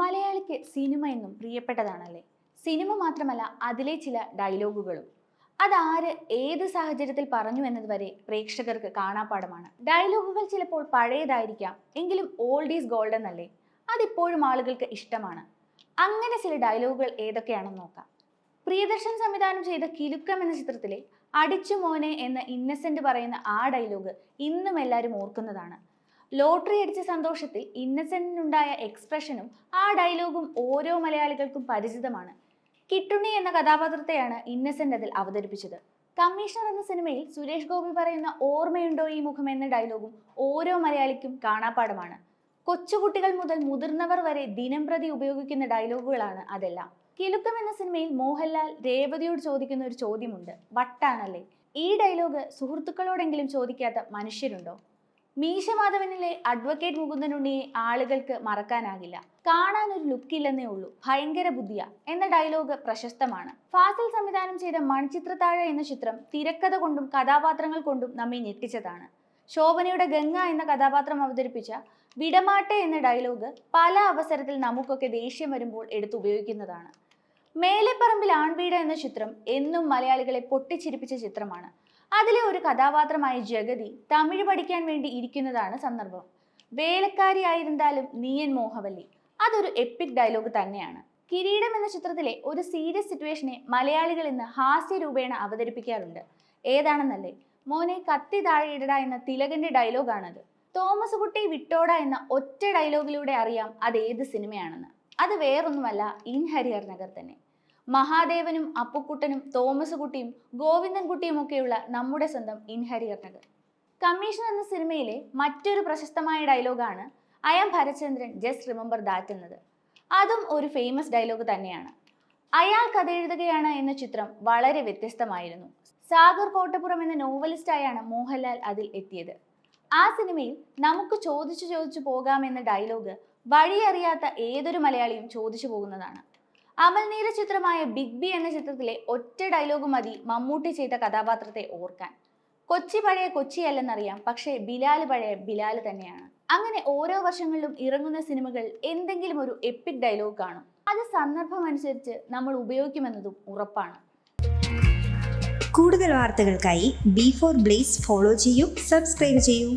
മലയാളിക്ക് സിനിമ എന്നും പ്രിയപ്പെട്ടതാണല്ലേ? സിനിമ മാത്രമല്ല അതിലെ ചില ഡയലോഗുകളും. അതാര് ഏത് സാഹചര്യത്തിൽ പറഞ്ഞു എന്നതുവരെ പ്രേക്ഷകർക്ക് കാണാപ്പാടമാണ് ഡയലോഗുകൾ ചിലപ്പോൾ പഴയതായിരിക്കാം എങ്കിലും ഓൾഡ് ഈസ് ഗോൾഡൻ അല്ലേ അതിപ്പോഴും ആളുകൾക്ക് ഇഷ്ടമാണ്. അങ്ങനെ ചില ഡയലോഗുകൾ ഏതൊക്കെയാണെന്ന് നോക്കാം. പ്രിയദർശൻ സംവിധാനം ചെയ്ത കിലുക്കം എന്ന ചിത്രത്തിലെ അടിച്ചു മോനെ എന്ന ഇന്നസെന്റ് പറയുന്ന ആ ഡയലോഗ് ഇന്നും എല്ലാവരും ഓർക്കുന്നതാണ്. ലോട്ടറി അടിച്ച സന്തോഷത്തിൽ ഇന്നസെന്റിനുണ്ടായ എക്സ്പ്രഷനും ആ ഡയലോഗും ഓരോ മലയാളികൾക്കും പരിചിതമാണ്. കിട്ടുണ്ണി എന്ന കഥാപാത്രത്തെയാണ് ഇന്നസെന്റ് അതിൽ അവതരിപ്പിച്ചത്. കമ്മീഷണർ എന്ന സിനിമയിൽ സുരേഷ് ഗോപി പറയുന്ന ഓർമ്മയുണ്ടോ ഈ മുഖം എന്ന ഡയലോഗും ഓരോ മലയാളിക്കും കാണാപ്പാടമാണ് കൊച്ചുകുട്ടികൾ മുതൽ മുതിർന്നവർ വരെ ദിനം പ്രതി ഉപയോഗിക്കുന്ന ഡയലോഗുകളാണ് അതെല്ലാം. കിലുക്കം എന്ന സിനിമയിൽ മോഹൻലാൽ രേവതിയോട് ചോദിക്കുന്ന ഒരു ചോദ്യമുണ്ട്. വട്ടാണല്ലേ? ഈ ഡയലോഗ് സുഹൃത്തുക്കളോടെങ്കിലും ചോദിക്കാത്ത മനുഷ്യരുണ്ടോ? മീശമാധവനിലെ അഡ്വക്കേറ്റ് മുകുന്ദനുണ്ണിയെ ആളുകൾക്ക് മറക്കാനാകില്ല. കാണാൻ ഒരു ലുക്കില്ലെന്നേ ഉള്ളൂ. ഭയങ്കര ബുദ്ധിയ. എന്ന ഡയലോഗ് പ്രശസ്തമാണ്. ഫാസിൽ സംവിധാനം ചെയ്ത മൺചിത്രത്താഴ എന്ന ചിത്രം തിരക്കഥ കൊണ്ടും കഥാപാത്രങ്ങൾ കൊണ്ടും നമ്മെ ഞെട്ടിച്ചതാണ്. ശോഭനയുടെ ഗംഗ എന്ന കഥാപാത്രം അവതരിപ്പിച്ച വിടമാട്ടെ എന്ന ഡയലോഗ് പല അവസരത്തിൽ നമുക്കൊക്കെ ദേഷ്യം വരുമ്പോൾ എടുത്തുപയോഗിക്കുന്നതാണ് മേലെപ്പറമ്പിൽ ആൺവീട് എന്ന ചിത്രം എന്നും മലയാളികളെ പൊട്ടിച്ചിരിപ്പിച്ച ചിത്രമാണ്. അതിലെ ഒരു കഥാപാത്രമായ ജഗതി തമിഴ് പഠിക്കാൻ വേണ്ടി ഇരിക്കുന്നതാണ് സന്ദർഭം. വേലക്കാരിയായിരുന്നാലും നീയൻ മോഹവല്ലി. അതൊരു എപ്പിക് ഡയലോഗ് തന്നെയാണ്. കിരീടം എന്ന ചിത്രത്തിലെ ഒരു സീരിയസ് സിറ്റുവേഷനെ മലയാളികൾ ഇന്ന് ഹാസ്യ രൂപേണ അവതരിപ്പിക്കാറുണ്ട്. ഏതാണെന്നല്ലേ? മോനെ കത്തി താഴെയിടട എന്ന തിലകന്റെ ഡയലോഗാണത് തോമസ് കുട്ടി വിട്ടോട എന്ന ഒറ്റ ഡയലോഗിലൂടെ അറിയാം അത് ഏത് സിനിമയാണെന്ന് അത് വേറൊന്നുമല്ല ഇൻ ഹരിഹർ നഗർ തന്നെ. മഹാദേവനും അപ്പുക്കുട്ടനും തോമസ് കുട്ടിയും ഗോവിന്ദൻ കുട്ടിയും ഒക്കെയുള്ള നമ്മുടെ സ്വന്തം ഇൻഹരിയർ നഗർ കമ്മീഷൻ എന്ന സിനിമയിലെ മറ്റൊരു പ്രശസ്തമായ ഡയലോഗാണ് I am Balachandran just remember that എന്നത്. അതും ഒരു ഫേമസ് ഡയലോഗ് തന്നെയാണ്. അയാൾ കഥ എഴുതുകയാണ് എന്ന ചിത്രം വളരെ വ്യത്യസ്തമായിരുന്നു. സാഗർ കോട്ടപ്പുറം എന്ന നോവലിസ്റ്റായാണ് മോഹൻലാൽ അതിൽ എത്തിയത്. ആ സിനിമയിൽ നമുക്ക് ചോദിച്ചു ചോദിച്ചു പോകാമെന്ന ഡയലോഗ് വഴിയറിയാത്ത ഏതൊരു മലയാളിയും ചോദിച്ചു പോകുന്നതാണ്. അമൽ നീര ചിത്രമായ ബിഗ് ബി എന്ന ചിത്രത്തിലെ ഒറ്റ ഡയലോഗ് മതി മമ്മൂട്ടി ചെയ്ത കഥാപാത്രത്തെ ഓർക്കാൻ. കൊച്ചി പഴയ കൊച്ചിയല്ലെന്നറിയാം പക്ഷേ ബിലാൽ പഴയ ബിലാൽ തന്നെയാണ്. അങ്ങനെ ഓരോ വർഷങ്ങളിലും ഇറങ്ങുന്ന സിനിമകൾ എന്തെങ്കിലും ഒരു എപ്പിക് ഡയലോഗ് കാണും. അത് സന്ദർഭം അനുസരിച്ച് നമ്മൾ ഉപയോഗിക്കുമെന്നതും ഉറപ്പാണ്. കൂടുതൽ വാർത്തകൾക്കായി ബി ഫോർ ബ്ലേസ് ഫോളോ ചെയ്യൂ സബ്സ്ക്രൈബ് ചെയ്യൂ.